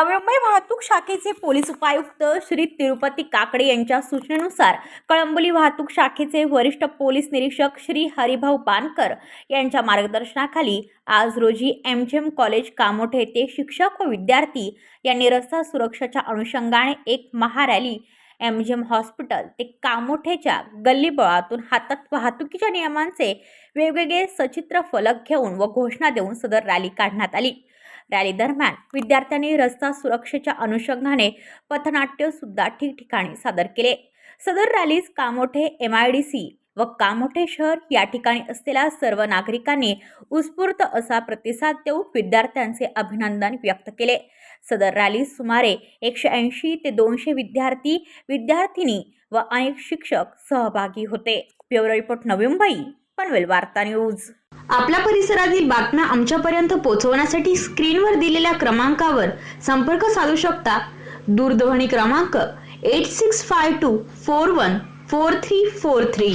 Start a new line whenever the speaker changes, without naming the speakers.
नवी मुंबई वाहतूक शाखेचे पोलीस उपायुक्त श्री तिरुपती काकडे यांच्या सूचनेनुसार कळंबोली वाहतूक शाखेचे वरिष्ठ पोलीस निरीक्षक श्री हरिभाऊ पानकर यांच्या मार्गदर्शनाखाली आज रोजी M G M college Kamothe येथे शिक्षक व विद्यार्थी यांनी रस्ता सुरक्षेच्या अनुषंगाने एक महारॅली एम जी एम हॉस्पिटल ते कामोठेच्या गल्लीबळातून हातात वाहतुकीच्या नियमांचे वेगवेगळे सचित्र फलक घेऊन व घोषणा देऊन सदर रॅली काढण्यात आली. रॅली दरम्यान विद्यार्थ्यांनी रस्ता सुरक्षेच्या अनुषंगाने पथनाट्य सुद्धा ठिकठिकाणी सादर केले. सदर Rallis Kamothe M I D C व कामोठे शहर या ठिकाणी असलेल्या सर्व नागरिकांनी उत्स्फूर्त असा प्रतिसाद देऊन विद्यार्थ्यांचे अभिनंदन व्यक्त केले. सदर रॅली सुमारे एकशे ऐंशी ते दोनशे विद्यार्थी विद्यार्थिनी व अनेक शिक्षक सहभागी होते. ब्युरो रिपोर्ट नवी मुंबई पनवेल वार्ता न्यूज.
आपल्या परिसरातील बातम्या आमच्यापर्यंत पोहोचवण्यासाठी स्क्रीनवर दिलेल्या क्रमांकावर संपर्क साधू शकता. दूरध्वनी क्रमांक eight six five two four one four three four three